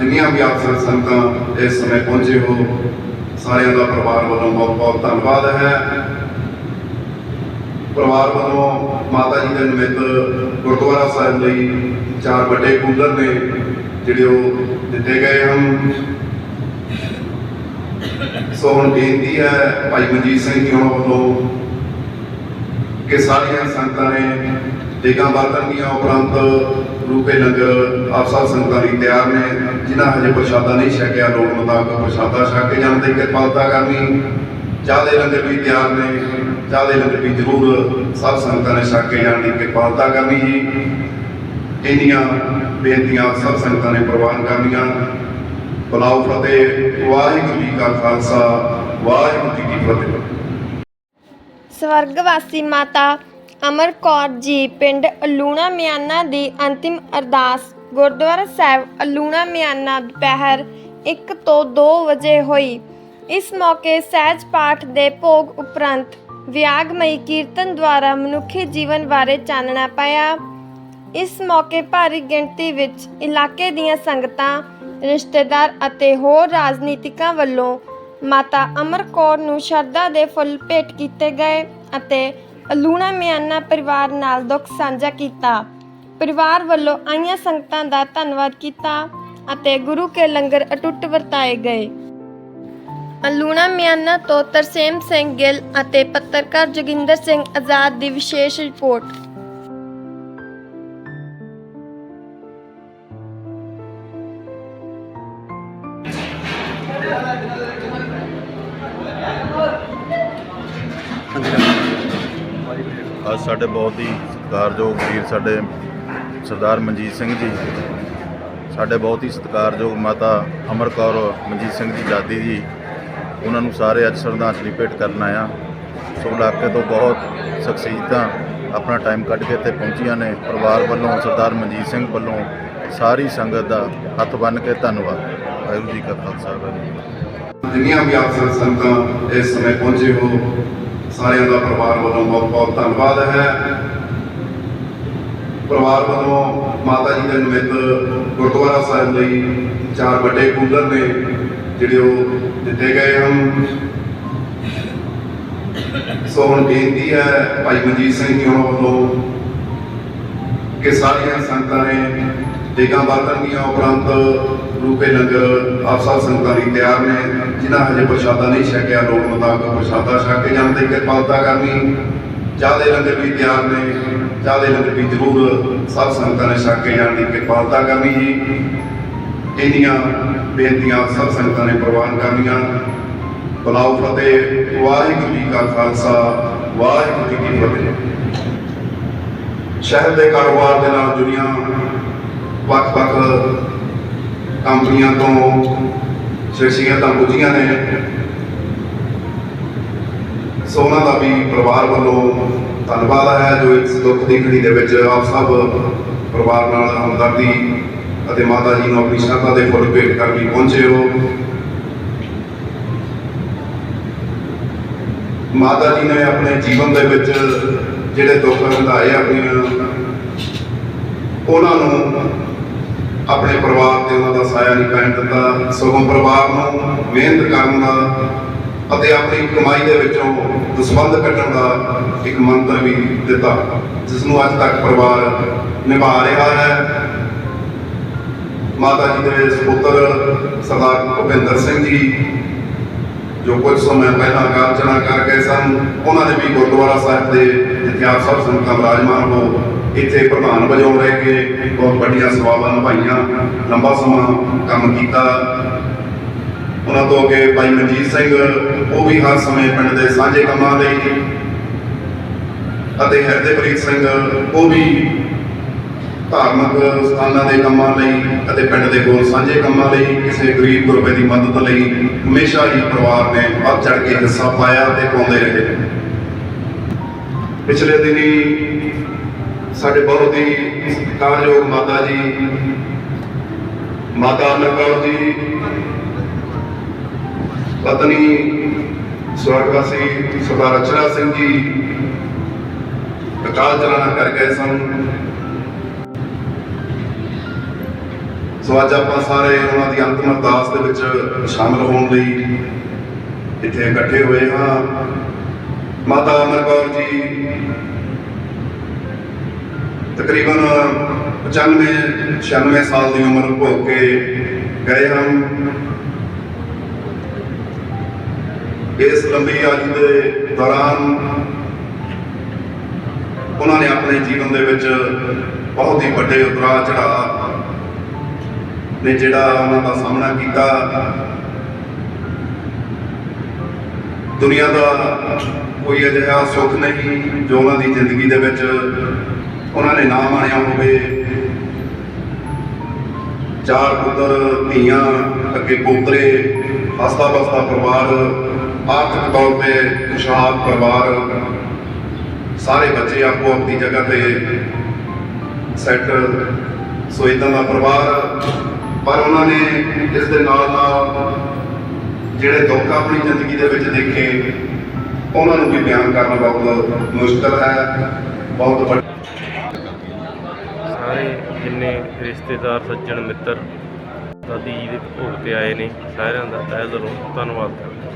ਜਿੰਨੀਆਂ ਵੀ ਆਪ ਸੰਗਤਾਂ ਇਸ ਸਮੇਂ ਪਹੁੰਚੇ ਹੋ, ਸਾਰਿਆਂ ਦਾ ਪਰਿਵਾਰ ਵੱਲੋਂ ਬਹੁਤ ਬਹੁਤ ਧੰਨਵਾਦ ਹੈ। ਪਰਿਵਾਰ ਵੱਲੋਂ ਮਾਤਾ ਜੀ ਦੇ ਨਿਮਿਤ ਗੁਰਦੁਆਰਾ ਸਾਹਿਬ ਲਈ ਚਾਰ ਵੱਡੇ ਕੂਲਰ ਨੇ, ਜਿਹੜੇ ਉਹ ਦਿੱਤੇ ਗਏ ਹਨ। ਸੋ ਹੁਣ ਬੇਨਤੀ ਹੈ ਭਾਈ ਮਨਜੀਤ ਸਿੰਘ ਜੀ ਉਹਨਾਂ ਵੱਲੋਂ ਕਿ ਸਾਰੀਆਂ ਸੰਗਤਾਂ ਨੇ ਦੇਗਾਂ ਦੀਆਂ ਉਪਰੰਤ ਰੂਪੇ ਲੰਗਰ ਆਪ ਸਭ ਸੰਗਤਾਂ ਲਈ ਤਿਆਰ ਨੇ, ਜਿਨ੍ਹਾਂ ਹਜੇ ਪ੍ਰਸ਼ਾਦਾ ਨਹੀਂ ਛਕਿਆ, ਲੋੜ ਮੁਤਾਬਕ ਪ੍ਰਸ਼ਾਦਾ ਛਕ ਕੇ ਜਾਣ ਦੀ ਕਿਰਪਾਲਤਾ ਕਰਨੀ। ਚਾਹ ਦੇ ਲੰਗਰ ਵੀ ਤਿਆਰ ਨੇ, ਚਾਹ ਦੇ ਲੰਗਰ ਵੀ ਜ਼ਰੂਰ ਸਭ ਸੰਗਤਾਂ ਨੇ ਛਕ ਕੇ ਜਾਣ ਦੀ ਕਿਰਪਾਲਤਾ ਕਰਨੀ ਜੀ। ਇੰਨੀਆਂ ਬੇਨਤੀਆਂ ਸਭ ਸੰਗਤਾਂ ਨੇ ਪ੍ਰਵਾਨ ਕਰਨੀਆਂ। ਬੁਲਾਓ ਫਤਿਹ, ਵਾਹਿਗੁਰੂ ਜੀ ਕਾ ਖਾਲਸਾ, ਵਾਹਿਗੁਰੂ ਜੀ ਕੀ ਫਤਿਹ। ਸਵਰਗਵਾਸੀ ਮਾਤਾ ਅਮਰ ਕੌਰ ਜੀ, ਪਿੰਡ ਅਲੂਣਾ ਮਿਆਨਾ ਦੀ ਅੰਤਿਮ ਅਰਦਾਸ। ਗੁਰਦੁਆਰਾ ਸਾਹਿਬ ਅਲੂਣਾ ਮਿਆਨਾ ਦੁਪਹਿਰ 1 ਤੋਂ 2 ਵਜੇ ਹੋਈ। ਇਸ ਮੌਕੇ ਸਹਿਜ ਪਾਠ ਦੇ ਭੋਗ ਉਪਰੰਤ ਵਿਆਗਮਈ ਕੀਰਤਨ ਦੁਆਰਾ ਮਨੁੱਖੀ ਜੀਵਨ ਬਾਰੇ ਚਾਨਣਾ ਪਾਇਆ। ਇਸ ਮੌਕੇ ਭਾਰੀ ਗਿਣਤੀ ਵਿੱਚ ਇਲਾਕੇ ਦੀਆਂ ਸੰਗਤਾਂ, ਰਿਸ਼ਤੇਦਾਰ ਅਤੇ ਹੋਰ ਰਾਜਨੀਤਿਕਾਂ ਵੱਲੋਂ ਮਾਤਾ ਅਮਰ ਕੌਰ ਨੂੰ ਸ਼ਰਧਾ ਦੇ ਫੁੱਲ ਭੇਟ ਕੀਤੇ ਗਏ ਅਤੇ ਅਲੂਣਾ ਮਿਆਨਾ ਪਰਿਵਾਰ ਨਾਲ ਦੁੱਖ ਸਾਂਝਾ ਕੀਤਾ। ਪਰਿਵਾਰ ਵੱਲੋਂ ਆਈਆਂ ਸੰਗਤਾਂ ਦਾ ਧੰਨਵਾਦ ਕੀਤਾ ਅਤੇ ਗੁਰੂ ਕੇ ਲੰਗਰ ਅਟੁੱਟ ਵਰਤਾਏ ਗਏ। ਅਲੂਣਾ ਮਿਆਨਾ ਤੋਂ ਤਰਸੇਮ ਸਿੰਘ ਗਿੱਲ ਅਤੇ ਪੱਤਰਕਾਰ ਜੋਗਿੰਦਰ ਸਿੰਘ ਆਜ਼ਾਦ ਦੀ ਵਿਸ਼ੇਸ਼ ਰਿਪੋਰਟ। ਅੱਜ ਸਾਡੇ ਬਹੁਤ ਹੀ ਸਤਿਕਾਰਯੋਗ ਵੀਰ ਸਾਡੇ ਸਰਦਾਰ ਮਨਜੀਤ ਸਿੰਘ ਜੀ। ਸਾਡੇ ਬਹੁਤ ਹੀ ਸਤਿਕਾਰਯੋਗ ਮਾਤਾ ਅਮਰ ਕੌਰ ਮਨਜੀਤ ਸਿੰਘ ਜੀ ਦਾਦੀ ਜੀ। ਉਹਨਾਂ ਨੂੰ ਸਾਰੇ ਅੱਜ ਸ਼ਰਧਾਂਜਲੀ ਭੇਟ ਕਰਨ ਆਇਆ। ਸੋ ਇਲਾਕੇ ਤੋਂ ਬਹੁਤ ਸ਼ਖਸੀਅਤਾਂ ਆਪਣਾ ਟਾਈਮ ਕੱਢ ਕੇ ਇੱਥੇ ਪਹੁੰਚੀਆਂ ਨੇ। ਪਰਿਵਾਰ ਵੱਲੋਂ, ਸਰਦਾਰ ਮਨਜੀਤ ਸਿੰਘ ਵੱਲੋਂ ਸਾਰੀ ਸੰਗਤ ਦਾ ਹੱਥ ਬੰਨ੍ਹ ਕੇ ਧੰਨਵਾਦ। ਵਾਹਿਗੁਰੂ ਜੀ ਕਾ ਖਾਲਸਾ, ਵਾਹਿਗੁਰੂ ਜੀ ਜਿੰਨੀਆਂ ਵੀ ਆਪ ਸਰ ਸੰਗਤਾਂ ਇਸ ਸਮੇਂ ਪਹੁੰਚੇ ਹੋ ਸਾਰਿਆਂ ਦਾ ਪਰਿਵਾਰ ਵੱਲੋਂ ਬਹੁਤ ਬਹੁਤ ਧੰਨਵਾਦ ਹੈ। ਪਰਿਵਾਰ ਵੱਲੋਂ ਮਾਤਾ ਜੀ ਦੇ ਨਿਮਿਤ ਗੁਰਦੁਆਰਾ ਸਾਹਿਬ ਲਈ ਚਾਰ ਵੱਡੇ ਕੂਲਰ ਨੇ, ਜਿਹੜੇ ਉਹ ਦਿੱਤੇ ਗਏ ਹਨ। ਸੋ ਹੁਣ ਬੇਨਤੀ ਹੈ ਭਾਈ ਮਨਜੀਤ ਸਿੰਘ ਜੀ ਉਹਨਾਂ ਵੱਲੋਂ ਕਿ ਸਾਰੀਆਂ ਸੰਗਤਾਂ ਨੇ ਦੇਗਾਂ ਵਰਤਣਗੀਆਂ ਉਪਰੰਤ ਰੂਪੇ ਲੰਗਰ ਆਪ ਸਭ ਸੰਗਤਾਂ ਲਈ ਤਿਆਰ ਨੇ, ਜਿਨ੍ਹਾਂ ਹਜੇ ਪ੍ਰਸ਼ਾਦਾ ਨਹੀਂ ਛਕਿਆ ਲੋੜ ਮੁਤਾਬਕ ਪ੍ਰਸ਼ਾਦਾ ਛਕ ਕੇ ਜਾਣ ਦੀ ਕਿਰਪਾਲਤਾ ਕਰਨੀ। ਚਾਹ ਦੇ ਲੰਗਰ ਵੀ ਤਿਆਰ ਨੇ, ਚਾਹ ਦੇ ਲੰਗਰ ਵੀ ਜ਼ਰੂਰ ਸਭ ਸੰਗਤਾਂ ਨੇ ਛਕ ਕੇ ਜਾਣ ਦੀ ਕਿਰਪਾਲਤਾ ਕਰਨੀ ਜੀ। ਇਹਨੀਆਂ ਬੇਨਤੀਆਂ ਸਭ ਸੰਗਤਾਂ ਨੇ ਪ੍ਰਵਾਨ ਕਰਨੀਆਂ। ਬੁਲਾਓ ਫਤਿਹ, ਵਾਹਿਗੁਰੂ ਜੀ ਕਾ ਖਾਲਸਾ, ਵਾਹਿਗੁਰੂ ਜੀ ਕੀ ਫਤਿਹ। ਸ਼ਹਿਰ ਦੇ ਕਾਰੋਬਾਰ ਦੇ ਨਾਲ ਜੁੜੀਆਂ ਵੱਖ-ਵੱਖ ਕੰਪਨੀਆਂ ਤੋਂ ਸ਼ਖਸੀਅਤਾਂ ਪੁੱਜੀਆਂ ਨੇ। ਸੋ ਉਹਨਾਂ ਦਾ ਵੀ ਪਰਿਵਾਰ ਵੱਲੋਂ ਧੰਨਵਾਦ ਹੈ, ਜੋ ਇਸ ਦੁੱਖ ਦੀ ਘੜੀ ਦੇ ਵਿੱਚ ਆਪ ਸਭ ਪਰਿਵਾਰ ਨਾਲ ਹਮਦਰਦੀ ਅਤੇ ਮਾਤਾ ਜੀ ਨੂੰ ਆਪਣੀ ਸ਼ਰਧਾ ਦੇ ਫੁੱਲ ਭੇਟ ਕਰਨ ਲਈ ਪਹੁੰਚੇ ਹੋ। ਮਾਤਾ ਜੀ ਨੇ ਆਪਣੇ ਜੀਵਨ ਦੇ ਵਿੱਚ ਜਿਹੜੇ ਦੁੱਖ ਹੰਢਾਏ ਆਪਣੀਆਂ, ਉਹਨਾਂ ਨੂੰ ਆਪਣੇ ਪਰਿਵਾਰ ਤੇ ਉਹਨਾਂ ਦਾ ਸਾਇਆ ਨਹੀਂ ਪੈਣ ਦਿੱਤਾ, ਸਗੋਂ ਪਰਿਵਾਰ ਨੂੰ ਮਿਹਨਤ ਕਰਨ ਦਾ ਅਤੇ ਆਪਣੀ ਕਮਾਈ ਦੇ ਵਿੱਚੋਂ ਦਸਵੰਧ ਕੱਢਣ ਦਾ ਇੱਕ ਮੰਤਰ ਵੀ ਦਿੱਤਾ ਜਿਸ ਨੂੰ ਅੱਜ ਤੱਕ ਪਰਿਵਾਰ ਨਿਭਾ ਰਿਹਾ ਹੈ। ਮਾਤਾ ਜੀ ਦੇ ਸੁਪੁੱਤਰ ਸਰਦਾਰ ਭੁਪਿੰਦਰ ਸਿੰਘ ਜੀ, ਜੋ ਕੁਝ ਸਮਾਂ ਪਹਿਲਾਂ ਕਾਰਜਨਾ ਕਰ ਗਏ ਸਨ, ਉਹਨਾਂ ਨੇ ਵੀ ਗੁਰਦੁਆਰਾ ਸਾਹਿਬ ਦੇ ਜਿੱਥੇ ਸਭ ਸੰਗਤਾਂ ਵਿਰਾਜਮਾਨ ਹੋ ਇੱਥੇ ਪ੍ਰਧਾਨ ਵਜੋਂ ਰਹਿ ਕੇ ਬਹੁਤ ਵੱਡੀਆਂ ਸੇਵਾਵਾਂ ਨਿਭਾਈਆਂ, ਲੰਬਾ ਸਮਾਂ ਕੰਮ ਕੀਤਾ। ਉਹਨਾਂ ਤੋਂ ਅੱਗੇ ਭਾਈ ਮਨਜੀਤ ਸਿੰਘ, ਉਹ ਵੀ ਹਰ ਸਮੇਂ ਪਿੰਡ ਦੇ ਸਾਂਝੇ ਕੰਮਾਂ ਲਈ ਅਤੇ ਹਰਦੇਪ੍ਰੀਤ ਸਿੰਘ, ਉਹ ਵੀ ਧਾਰਮਿਕ ਸਥਾਨਾਂ ਦੇ ਕੰਮਾਂ ਲਈ ਅਤੇ ਪਿੰਡ ਦੇ ਹੋਰ ਸਾਂਝੇ ਕੰਮਾਂ ਲਈ ਕਿਸੇ ਗਰੀਬ ਗੁਰਬੇ ਦੀ ਮਦਦ ਲਈ ਹਮੇਸ਼ਾ ਹੀ ਪਰਿਵਾਰ ਨੇ ਵੱਧ ਚੜ ਕੇ ਹਿੱਸਾ ਪਾਇਆ ਤੇ ਪਾਉਂਦੇ ਰਹੇ। ਪਿਛਲੇ ਦਿਨੀ ਸਾਡੇ ਬਹੁਤ ਹੀ ਸਤਿਕਾਰਯੋਗ ਮਾਤਾ ਜੀ, ਮਾਤਾ ਅਮਰਕੌਰ ਜੀ ਪਤਨੀ, ਸਵਰਗਵਾਸੀ ਸਰਦਾਰ ਅਚਰਾ ਸਿੰਘ ਜੀ, ਅਕਾਲ ਚਲਾਣਾ ਕਰ ਗਏ ਸਨ। ਸੋ ਅੱਜ ਆਪਾਂ ਸਾਰੇ ਉਹਨਾਂ ਦੀ ਅੰਤਮ ਅਰਦਾਸ ਦੇ ਵਿੱਚ ਸ਼ਾਮਲ ਹੋਣ ਲਈ ਇੱਥੇ ਇਕੱਠੇ ਹੋਏ ਹਾਂ। ਮਾਤਾ ਅਮਰ ਕੌਰ ਜੀ ਤਕਰੀਬਨ 95 96 ਸਾਲ ਦੀ ਉਮਰ ਭੋਗ ਕੇ ਗਏ ਹਨ ਇਸ ਲੰਬੀ ਆਯੂ ਦੇ ਦੌਰਾਨ ਉਹਨਾਂ ਨੇ ਆਪਣੇ ਜੀਵਨ ਦੇ ਵਿੱਚ ਬਹੁਤ ਹੀ ਵੱਡੇ ਉਤਰਾਅ ਚੜਾਅ ਨੇ ਜਿਹੜਾ ਉਹਨਾਂ ਦਾ ਸਾਹਮਣਾ ਕੀਤਾ। ਦੁਨੀਆ ਦਾ ਕੋਈ ਅਜਿਹਾ ਸੁੱਖ ਨਹੀਂ ਜੋ ਉਹਨਾਂ ਦੀ ਜ਼ਿੰਦਗੀ ਦੇ ਵਿੱਚ ਉਹਨਾਂ ਨੇ ਨਾ ਮਾਣਿਆ ਹੋਵੇ ਚਾਰ ਪੁੱਤਰ, ਧੀਆਂ, ਅੱਗੇ ਪੋਤਰੇ ਹਸਤਾ ਬਸਤਾ ਪਰਿਵਾਰ, ਆਰਥਿਕ ਤੌਰ ਤੇ ਖੁਸ਼ਹਾਲ ਪਰਿਵਾਰ। ਸਾਰੇ ਬੱਚੇ ਆਪੋ ਆਪਣੀ ਜਗ੍ਹਾ ਤੇ ਸੈੱਟ। ਸੋ ਇਦਾਂ ਦਾ ਪਰਿਵਾਰ। ਪਰ ਉਹਨਾਂ ਨੇ ਇਸ ਦੇ ਨਾਲ ਨਾਲ ਜਿਹੜੇ ਦੁੱਖ ਆਪਣੀ ਜ਼ਿੰਦਗੀ ਦੇ ਵਿੱਚ ਦੇਖੇ, ਉਹਨਾਂ ਨੂੰ ਵੀ ਬਿਆਨ ਕਰਨਾ ਬਹੁਤ ਮੁਸ਼ਕਲ ਹੈ, ਬਹੁਤ ਵੱਡਾ ਸਾਰੇ ਜਿੰਨੇ ਰਿਸ਼ਤੇਦਾਰ, ਸੱਜਣ, ਮਿੱਤਰ ਦਾਦੀ ਜੀ ਦੇ ਭੋਗ ਤੇ ਆਏ ਨੇ, ਸਾਰਿਆਂ ਦਾ ਤਹਿ ਦਿਲੋਂ ਧੰਨਵਾਦ ਕਰਦਾ